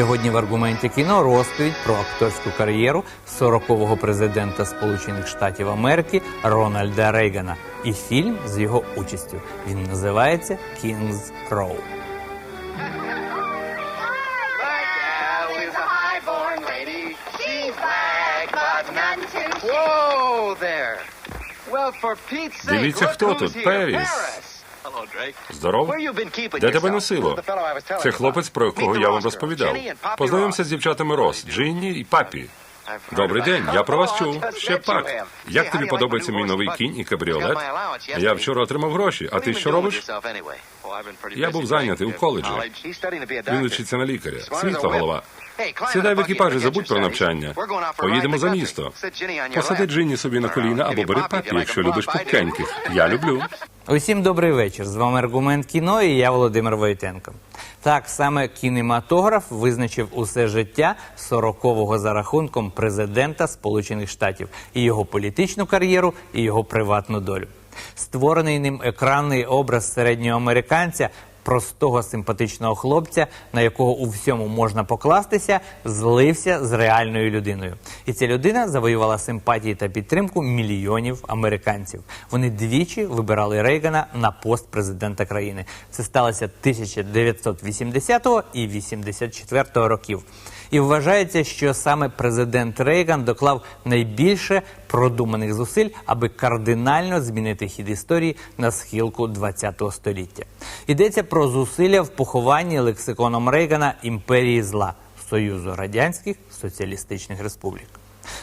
Сьогодні в аргументі кіно розповідь про акторську кар'єру 40-го президента Сполучених Штатів Америки Рональда Рейгана і фільм з його участю. Він називається Кінгс Роу. gal is a high-born lady. She's black, but none too Whoa there. Well, for Pete's sake, Дивіться, хто тут, here. Здоров? Where you been keeping Де тебе носило? Це хлопець, про якого я вам розповідав. Познайомся з дівчатами Рос, Джинні і Папі. Добрий день, я про вас Oh, чув. Ще пак. Як тобі подобається мій новий кінь і кабріолет? Я вчора отримав гроші, а ти що робиш? Oh, Я був зайнятий у коледжі. Він учиться на лікаря. Світла голова. Сідай в the екіпаж і buggy, забудь про навчання. Поїдемо за місто. Посади. Джинні собі на коліна або бери папі, якщо любиш пухкеньких. Я люблю. Усім добрий вечір. З вами аргумент кіно і я Володимир Войтенко. Так саме кінематограф визначив усе життя 40-го за рахунком президента Сполучених Штатів і його політичну кар'єру, і його приватну долю. Створений ним екранний образ середнього американця. Простого симпатичного хлопця, на якого у всьому можна покластися, злився з реальною людиною. І ця людина завоювала симпатії та підтримку мільйонів американців. Вони двічі вибирали Рейгана на пост президента країни. Це сталося 1980 і 84 років. І вважається, що саме президент Рейган доклав найбільше продуманих зусиль, аби кардинально змінити хід історії на схилку ХХ століття. Йдеться про зусилля в похованні лексиконом Рейгана імперії зла Союзу Радянських Соціалістичних Республік.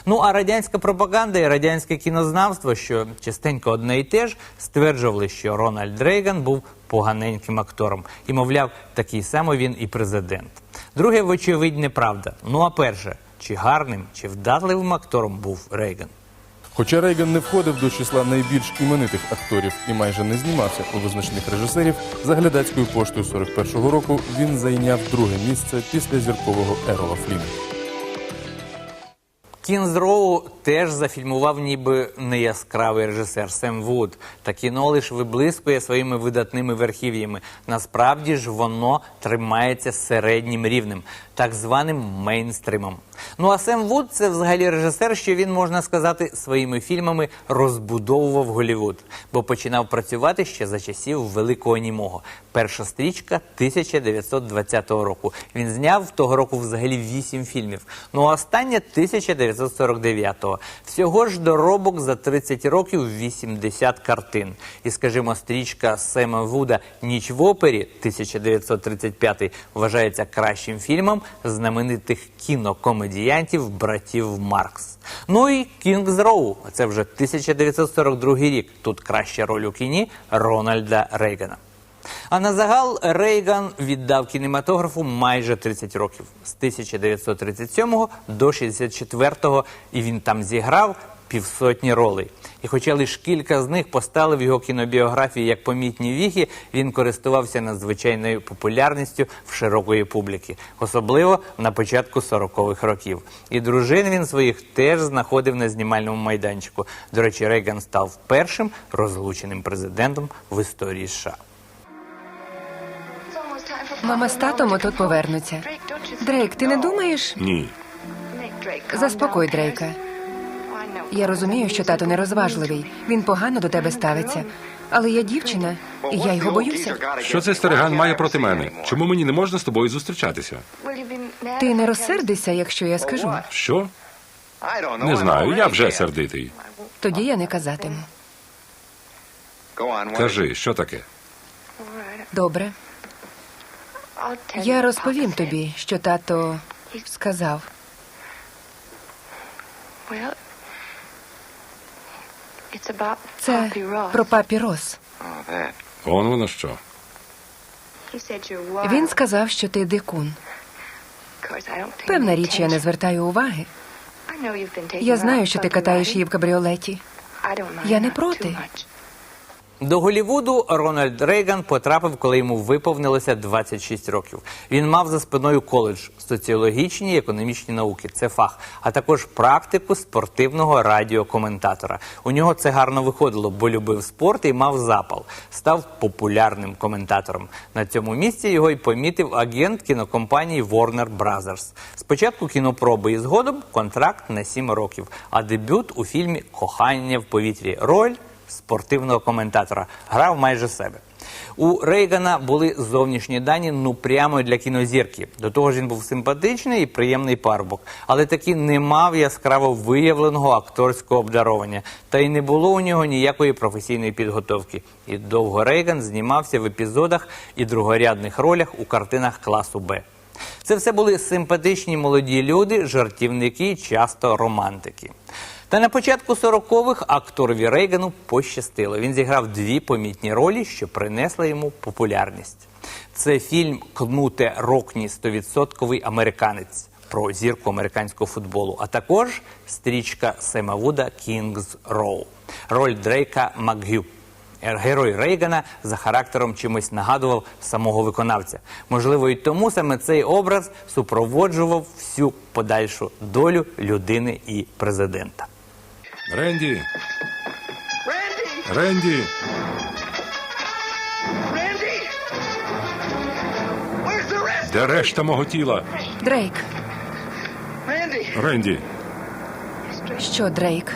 Ну а радянська пропаганда і радянське кінознавство, що частенько одне і те ж, стверджували, що Рональд Рейган був поганеньким актором, і мовляв, такий самий він і президент. Друге, вочевидь, неправда. Ну а перше, чи гарним, чи вдатливим актором був Рейган. Хоча Рейган не входив до числа найбільш іменитих акторів і майже не знімався у визначних режисерів, за глядацькою поштою 41-го року він зайняв друге місце після зіркового Ерола Фліна. Кінз Роу теж зафільмував ніби неяскравий режисер Сем Вуд. Та кіно лише виблискує своїми видатними верхів'ями. Насправді ж воно тримається середнім рівнем, так званим мейнстримом. Ну а Сем Вуд це взагалі режисер, що він, можна сказати, своїми фільмами розбудовував Голівуд, бо починав працювати ще за часів великого німого. Перша стрічка 1920 року. Він зняв того року взагалі вісім фільмів. Ну а остання 1949-го. Всього ж доробок за 30 років 80 картин. І, скажімо, стрічка Сема Вуда Ніч в опері 1935 вважається кращим фільмом знаменитих кінокомедіянтів братів Маркс. Ну і Кінгз Роу. Це вже 1942 рік. Тут краща роль у кіні Рональда Рейгана. А на загал Рейган віддав кінематографу майже 30 років з 1937 до 64 і він там зіграв півсотні ролей. І хоча лише кілька з них постали в його кінобіографії як помітні віхи, він користувався надзвичайною популярністю в широкої публіки, особливо на початку 40-х років. І дружин він своїх теж знаходив на знімальному майданчику. До речі, Рейган став першим розлученим президентом в історії США. Мама з татом отут повернуться. Дрейк, ти не думаєш? Ні. Заспокой Дрейка. Я розумію, що тато нерозважливий. Він погано до тебе ставиться. Але я дівчина, і я його боюся. Що цей стариган має проти мене? Чому мені не можна з тобою зустрічатися? Ти не розсердися, якщо я скажу. Що? Не Не знаю, я вже сердитий. Тоді я не казатиму. Кажи, що таке? Добре. Я розповім тобі, що тато сказав. Це про папі Рос. Он воно що? Він сказав, що ти дикун. Певна річ, я не звертаю уваги. Я знаю, що ти катаєш її в кабріолеті. Я не проти. До Голівуду Рональд Рейган потрапив, коли йому виповнилося 26 років. Він мав за спиною коледж соціологічні і економічні науки. Це фах, а також практику спортивного радіокоментатора. У нього це гарно виходило, бо любив спорт і мав запал. Став популярним коментатором. На цьому місці його й помітив агент кінокомпанії Warner Brothers. Спочатку кінопроби і згодом контракт на 7 років, а дебют у фільмі Кохання в повітрі. Роль спортивного коментатора. Грав майже себе. У Рейгана були зовнішні дані ну прямо для кінозірки. До того ж він був симпатичний і приємний парубок, але таки не мав яскраво виявленого акторського обдарування. Та й не було у нього ніякої професійної підготовки. І довго Рейган знімався в епізодах і другорядних ролях у картинах класу Б. Це все були симпатичні молоді люди, жартівники, часто романтики. Та на початку 40-х акторові Рейгану пощастило. Він зіграв дві помітні ролі, що принесли йому популярність. Це фільм Кнуте Рокні 100% американець про зірку американського футболу, а також стрічка Сема Вуда Кінгз Роу. Роль Дрейка Макгю. Герой Рейгана за характером чимось нагадував самого виконавця. Можливо, і тому саме цей образ супроводжував всю подальшу долю людини і президента. Ренді! Ренді, rest? де решта мого тіла? Дрейк! Ренді, що Дрейк?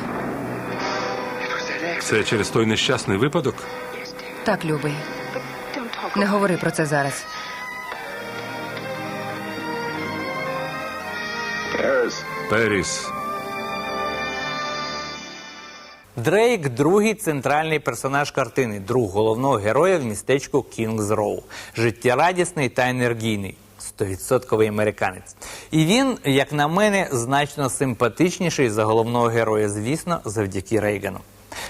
Це через той нещасний випадок? Так, любий. Не говори про це зараз. Періс. Дрейк другий центральний персонаж картини, друг головного героя в містечку Кінгз Роу. Життєрадісний та енергійний. Стовідсотковий американець. І він, як на мене, значно симпатичніший за головного героя, звісно, завдяки Рейгану.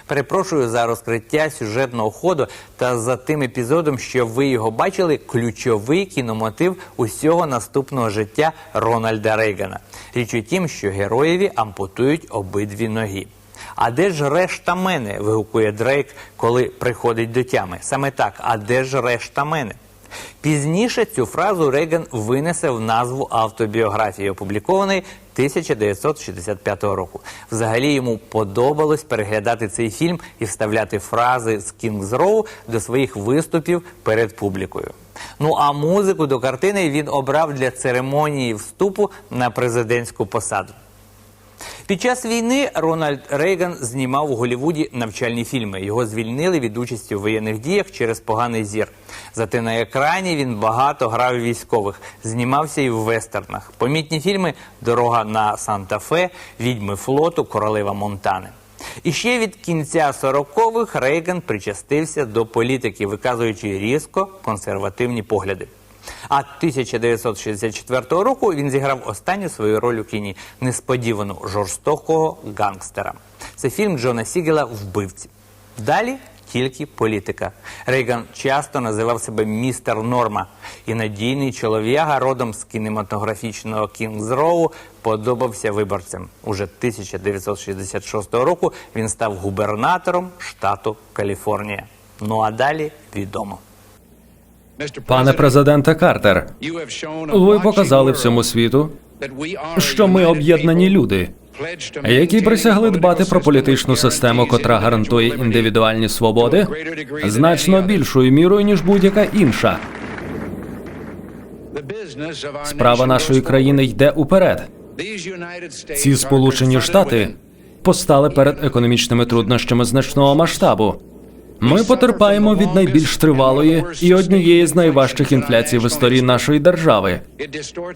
Перепрошую за розкриття сюжетного ходу та за тим епізодом, що ви його бачили, ключовий кіномотив усього наступного життя Рональда Рейгана. Річ у тім, що героєві ампутують обидві ноги. А де ж решта мене? вигукує Дрейк, коли приходить до тями. Саме так, а де ж решта мене? Пізніше цю фразу Рейган винесе в назву автобіографії, опублікованої 1965 року. Взагалі йому подобалось переглядати цей фільм і вставляти фрази з Кінгз Роу до своїх виступів перед публікою. Ну а музику до картини він обрав для церемонії вступу на президентську посаду. Під час війни Рональд Рейган знімав у Голлівуді навчальні фільми. Його звільнили від участі у воєнних діях через поганий зір. Зате на екрані він багато грав військових, знімався і в вестернах. Помітні фільми Дорога на Санта-Фе, Відьми флоту, Королева Монтани. І ще від кінця 40-х Рейган причастився до політики, виказуючи різко консервативні погляди. А 1964 року він зіграв останню свою роль у кіні несподівану жорстокого гангстера. Це фільм Джона Сігела Вбивці. Далі тільки політика. Рейган часто називав себе містер Норма, і надійний чолов'яга родом з кінематографічного Кінгз Роу подобався виборцям. Уже 1966 року він став губернатором штату Каліфорнія. Ну а далі відомо. Пане президенте Картер, ви показали всьому світу, що ми об'єднані люди, які присягли дбати про політичну систему, котра гарантує індивідуальні свободи значно більшою мірою ніж будь-яка інша. Справа нашої країни йде уперед. Ці сполучені штати постали перед економічними труднощами значного масштабу. Ми потерпаємо від найбільш тривалої і однієї з найважчих інфляцій в історії нашої держави.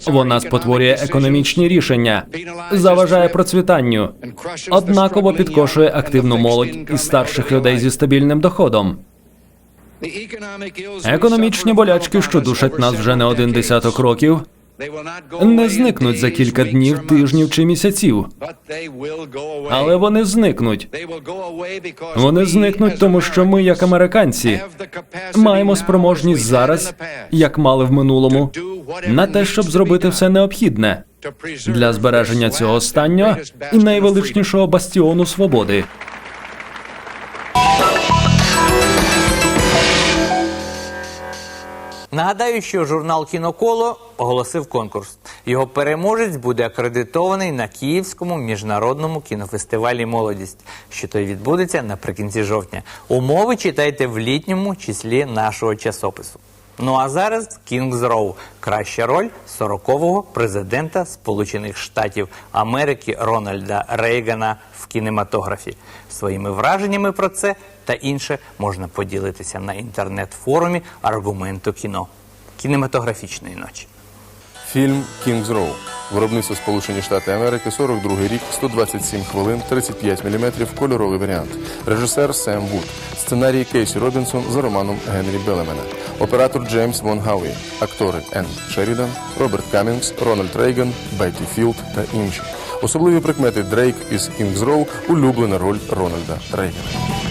Вона спотворює економічні рішення, заважає процвітанню, однаково підкошує активну молодь і старших людей зі стабільним доходом. Економічні болячки, що душать нас вже не один десяток років, не зникнуть за кілька днів, тижнів чи місяців. Але вони зникнуть. Вони зникнуть, тому що ми, як американці, маємо спроможність зараз, як мали в минулому, на те, щоб зробити все необхідне для збереження цього останнього і найвеличнішого бастіону свободи. Нагадаю, що журнал кіноколо оголосив конкурс. Його переможець буде акредитований на Київському міжнародному кінофестивалі Молодість, що той відбудеться наприкінці жовтня. Умови читайте в літньому числі нашого часопису. Ну а зараз Кінгс Роу. Краща роль 40-го президента Сполучених Штатів Америки Рональда Рейгана в кінематографі. Своїми враженнями про це та інше можна поділитися на інтернет-форумі аргументу кіно кінематографічної ночі. Фільм King's Row. Виробництво Сполучені Штати Америки, 42 рік, 127 хвилин, 35 мм, кольоровий варіант. Режисер Сем Вуд. Сценарій Кейсі Робінсон за романом Генрі Белемена. Оператор Джеймс Вон Гауї. Актори Енн Шерідан, Роберт Камінгс, Рональд Рейган, Бетті Філд та інші. Особливі прикмети Дрейк із King's Row – улюблена роль Рональда Рейгана.